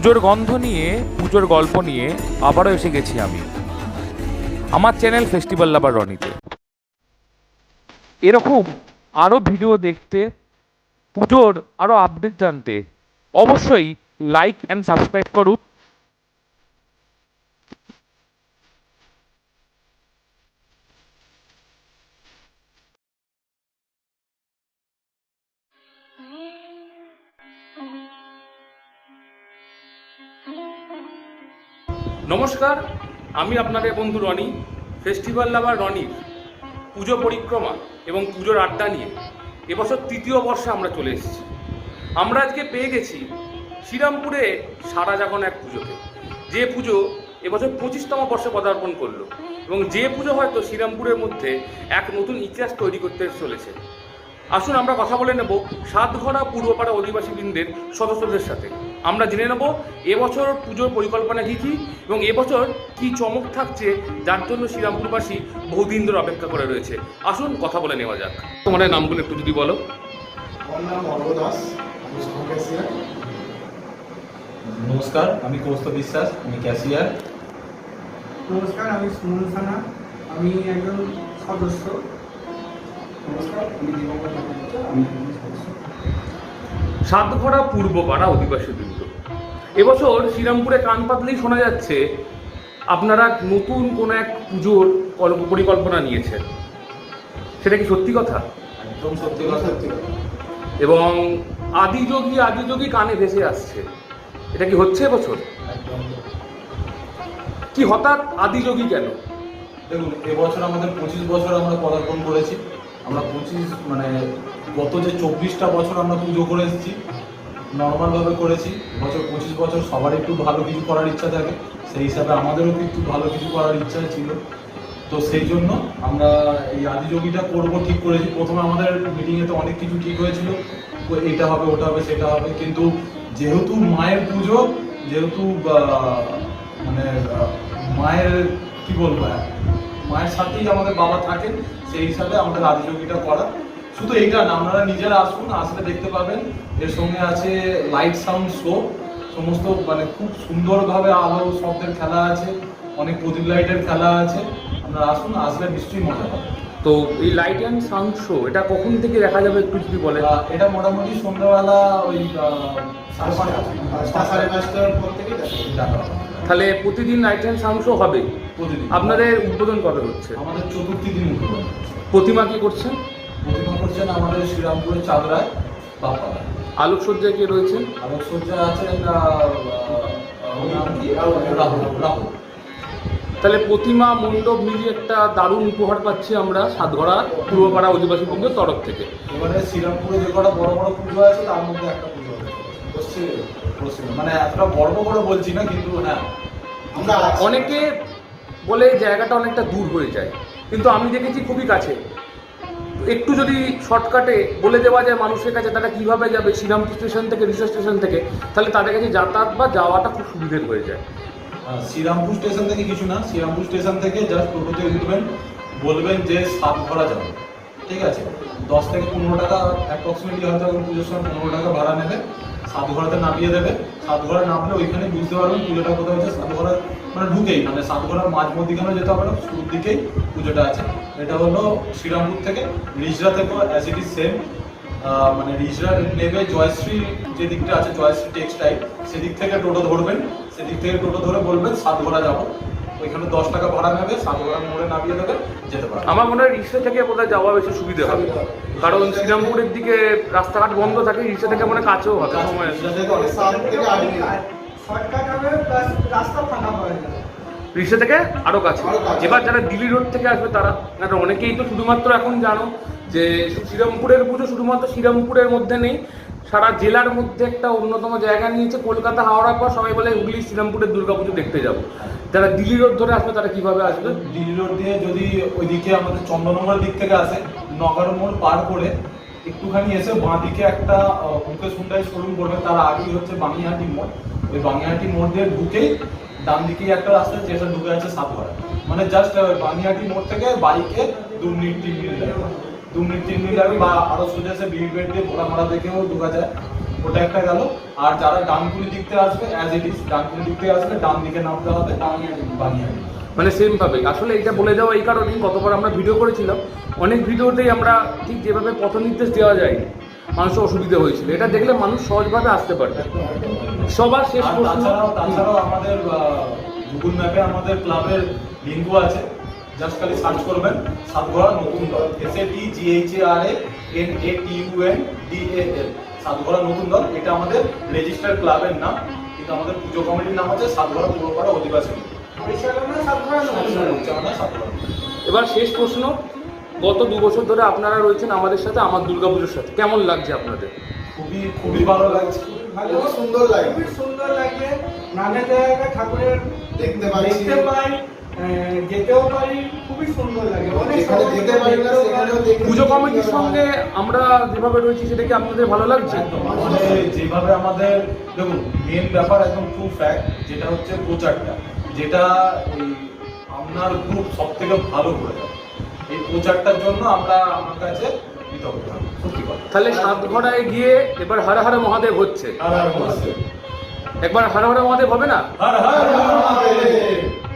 পুজোর গন্ধ নিয়ে, পুজোর গল্প নিয়ে আবারও এসে গেছি আমি। আমার চ্যানেল ফেস্টিভ্যাল লাভার রনিতে। এরকম আরও ভিডিও দেখতে, পুজোর আরও আপডেট জানতে, অবশ্যই লাইক অ্যান্ড সাবস্ক্রাইব করুন। নমস্কার, আমি আপনাদের বন্ধু রনি ফেস্টিভ্যাল লাভার রনির পুজো পরিক্রমা এবং পুজোর আড্ডা নিয়ে। এবছর তৃতীয় বর্ষে আমরা চলে এসেছি। আমরা আজকে পেয়ে গেছি শ্রীরামপুরে সারা জাগন এক পুজোতে। যে পুজো এবছর পঁচিশতম বর্ষে পদার্পণ করল এবং যে পুজো হয়তো শ্রীরামপুরের মধ্যে এক নতুন ইতিহাস তৈরি করতে চলেছে। আসুন আমরা কথা বলে নেব সাতঘরা পূর্বপাড়া অধিবাসী বৃন্দের সদস্যদের সাথে। আমরা জেনে নেব এবছর পুজোর পরিকল্পনা কী কী এবং এবছর কি চমক থাকছে যার জন্য শ্রীরামপুরবাসী বহুদিন ধরে অপেক্ষা করে রয়েছে। আসুন কথা বলে নেওয়া যাক। তোমার নামগুলো একটু যদি বলো। নমস্কার আমি কৌস্তব বিশ্বাস আমি ক্যাশিয়ার। নমস্কার আমি সুমন সানা আমি একজন সদস্য। নমস্কার আমি দিবঙ্কর আমি একজন সদস্য সাতঘরা পূর্বপাড়া অধিবাসী বৃন্দ এবছর শ্রীরামপুরে কান পাতলেই শোনা যাচ্ছে আপনারা নতুন কোনো এক পুজোর কল্প- পরিকল্পনা নিয়েছেন। সেটা কি সত্যি কথা? একদম সত্যি কথা। এবং আদিযোগী আদিযোগী কানে ভেসে আসছে। এটা কি হচ্ছে এবছর? একদম কি হঠাৎ আদিযোগী কেন? দেখুন এবছর আমাদের পঁচিশ বছর আমরা পদার্পণ করেছি। আমরা পঁচিশ মানে গত যে চব্বিশটা বছর আমরা পুজো করে এসেছি নর্মালভাবে করেছি বছর পঁচিশ বছর সবার একটু ভালো কিছু করার ইচ্ছা থাকে সেই হিসাবে আমাদেরও একটু ভালো কিছু করার ইচ্ছা ছিল। তো সেই জন্য আমরা এই আদিযোগীটা করব ঠিক করেছি। প্রথমে আমাদের মিটিংয়ে তো অনেক কিছু ঠিক হয়েছিল এটা হবে ওটা হবে সেটা হবে। কিন্তু যেহেতু মায়ের পুজো যেহেতু মানে মায়ের কি বলব আর, মায়ের সাথেই আমাদের বাবা থাকেন সেই হিসাবে আমাদের আদিযোগীটা করা। শুধু এইটা না আপনারা নিজেরা আসুন আসলে দেখতে পাবেন। এর সঙ্গে আছে লাইট সাউন্ড শো সমস্ত মানে খুব সুন্দরভাবে আলো শব্দের খেলা আছে অনেক প্রদীপ লাইটের খেলা আছে। আপনারা আসুন আসলে নিশ্চয়ই মজা পাবেন। তো এই লাইট অ্যান্ড সাউন্ড শো এটা কখন থেকে দেখা যাবে একটু যদি বলে এটা মোটামুটি সন্ধ্যাবেলা ওই সাড়ে পাঁচটা পাঁচটা সাড়ে পাঁচটার পর থেকে। তাহলে প্রতিদিন লাইট অ্যান্ড সাউন্ড শো হবে? প্রতিদিন। আপনাদের উদ্বোধন কবে হচ্ছে? আমাদের চতুর্থী দিন উদ্বোধন। প্রতিমা কি করছেন প্রতিমা করছেন আমাদের শ্রীরামপুরের চাঁদরায় বাপ্পারা আলোকসজ্জায় কে রয়েছেন? আলোকসজ্জা ওর নাম কি? রাহুল রাহুল। তাহলে প্রতিমা মণ্ডপ মিলিয়ে একটা দারুণ উপহার পাচ্ছি আমরা সাতঘরা পূর্বপাড়া অধিবাসী বৃন্দের তরফ থেকে। এবারে শ্রীরামপুরে যে কটা বড় বড় পুজো আছে তার মধ্যে একটা পুজো পশ্চিমে মানে এতটা গর্ব করে বলছি না কিন্তু হ্যাঁ। আমরা অনেকে বলে জায়গাটা অনেকটা দূর হয়ে যায় কিন্তু আমি দেখেছি খুবই কাছে। একটু যদি শর্টকাটে বলে দেওয়া যায় মানুষের কাছে, তারা কীভাবে যাবে? শ্রীরামপুর স্টেশন থেকে, রিসার্চ স্টেশন থেকে, তাহলে তাদের কাছে যাতায়াত বা যাওয়াটা খুব সুবিধের হয়ে যায়। শ্রীরামপুর স্টেশন থেকে কিছু না, শ্রীরামপুর স্টেশন থেকে জাস্ট টোটোতে উঠবেন, বলবেন যে সাপ করা যাবে। ঠিক আছে? দশ থেকে পনেরো টাকা অ্যাপ্রক্সিমেটলি হয়তো পুজোর সময় পনেরো টাকা ভাড়া নেবে। সাত ঘোড়াতে নামিয়ে দেবে। সাত ঘোড়া নামলে ওইখানে বুঝতে পারবেন পুজোটা কোথায় হচ্ছে। সাত ঘোড়া মানে ঢুকেই। মানে সাত ঘোড়ার মাঝ মধ্যিখানে যেতে হবে শুরুর দিকেই পুজোটা আছে। এটা হলো শ্রীরামপুর থেকে রিজরা থেকেও অ্যাজ ইট ইজ সেম মানে রিজরা নেবে জয়শ্রী যে দিকটা আছে, জয়শ্রী টেক্সটাইল সেদিক থেকে টোটো ধরবেন। সেদিক থেকে টোটো ধরে বলবেন সাত ঘোড়া যাব। ওইখানে দশ টাকা ভাড়া নেবে মোড়ে নামিয়ে দেবে যেতে পারবে। আমার মনে হয় রিক্সা থেকে বোধহয় যাওয়া বেশি সুবিধে হবে। কারণ শ্রীরামপুরের দিকে রাস্তাঘাট বন্ধ থাকে রিক্সা থেকে মনে হয় কাছেও হবে। সময় রিক্সা থেকে আরও কাছে। কাছে। এবার যারা দিল্লি রোড থেকে আসবে তারা কারণ অনেকেই তো শুধুমাত্র এখন জানো যে শ্রীরামপুরের পুজো শুধুমাত্র শ্রীরামপুরের মধ্যে নেই সারা জেলার মধ্যে একটা অন্যতম জায়গা নিয়েছে, কলকাতা হাওড়ার পর সবাই বলে হুগলি শ্রীরামপুরের দুর্গাপুজো দেখতে যাব। যারা দিল্লি রোড ধরে আসবে, তারা কীভাবে আসবে? দিল্লি রোড দিয়ে যদি ওইদিকে আমাদের চন্দননগরের দিক থেকে আসে, নগর মোড় পার করে একটুখানি এসে বাঁ দিকে একটা মুকেশ হুন্ডাই শোরুম পড়বে তার আগেই হচ্ছে বাঙিয়াহাটি মোড়। ওই বাঙিয়াহাটি মোড় দিয়ে ঢুকেই ডান দিকে একটা রাস্তা যেটা ঢুকে আছে সাতঘরা। মানে জাস্ট বাঙিয়াহাটি মোড় থেকে বাইকে দু মিনিট, তিন মিনিট দু মিনিট তিন মিনিট লাগে বা আরও সোজা বিড়ি বেড দিয়ে ভোলা মারা দেখেও ঢোকা যায়। ওটা একটা গেল। আর যারা ডানকুনি দিক থেকে আসবে অ্যাজ ইট ইজ ডানকুনি দিক থেকে আসবে ডান দিকে নামতে হবে বানিয়ারি। বানিয়ারি মানে সেম ভাবে। আসলে এটা বলে দেওয়া এই কারণেই গতবার আমরা ভিডিও করেছিলাম। অনেক ভিডিওতেই আমরা ঠিক যেভাবে পথ নির্দেশ দেওয়া যায় মানুষের অসুবিধা হয়েছিল। এটা দেখলে মানুষ সহজভাবে আসতে পারবে। সবার শেষ তাছাড়াও তাছাড়াও আমাদের গুগল ম্যাপে আমাদের ক্লাবের লিঙ্কও আছে। জাস্ট খালি সার্চ করবেন সাতঘোড়া নতুন দল S A T G H A R N A T U N D A L সাতঘোড়া নতুন দল। এটা আমাদের রেজিস্টার্ড ক্লাবের নাম, কিন্তু আমাদের পুজো কমিটির নাম আছে সাতঘোড়া পূর্বপাড়া অধিবাসী। এবার শেষ প্রশ্ন, গত দু বছর ধরে আপনারা রয়েছেন আমাদের সাথে, আমার দুর্গাপুজোর সাথে। কেমন লাগছে আপনাদের? খুবই খুবই ভালো লাগছে। ভালো সুন্দর লাগে। খুবই সুন্দর লাগে। নানা জায়গায় ঠাকুরের দেখতে পাচ্ছি। দেখতে পাই যেতেও পারি খুবই সুন্দর লাগে। অনেক সময় যেতে পারি না সেখানেও পাই। পুজো কমিটির সঙ্গে আমরা যেভাবে রয়েছি সেটা কি আপনাদের ভালো লাগছে? একদম মানে যেভাবে আমাদের দেখুন মেন ব্যাপার একদম ট্রু ফ্যাক্ট যেটা হচ্ছে প্রচারটা। যেটা আপনার গ্রুপ সব থেকে ভালো করে। এই প্রচারটার জন্য আমরা আমার কাছে কৃতজ্ঞ সাত তাহলে সাতঘড়ায় গিয়ে এবার হারা হারা মহাদেব হচ্ছে। একবার হারা হারা মহাদেব হবে না? হর হর মহাদেব।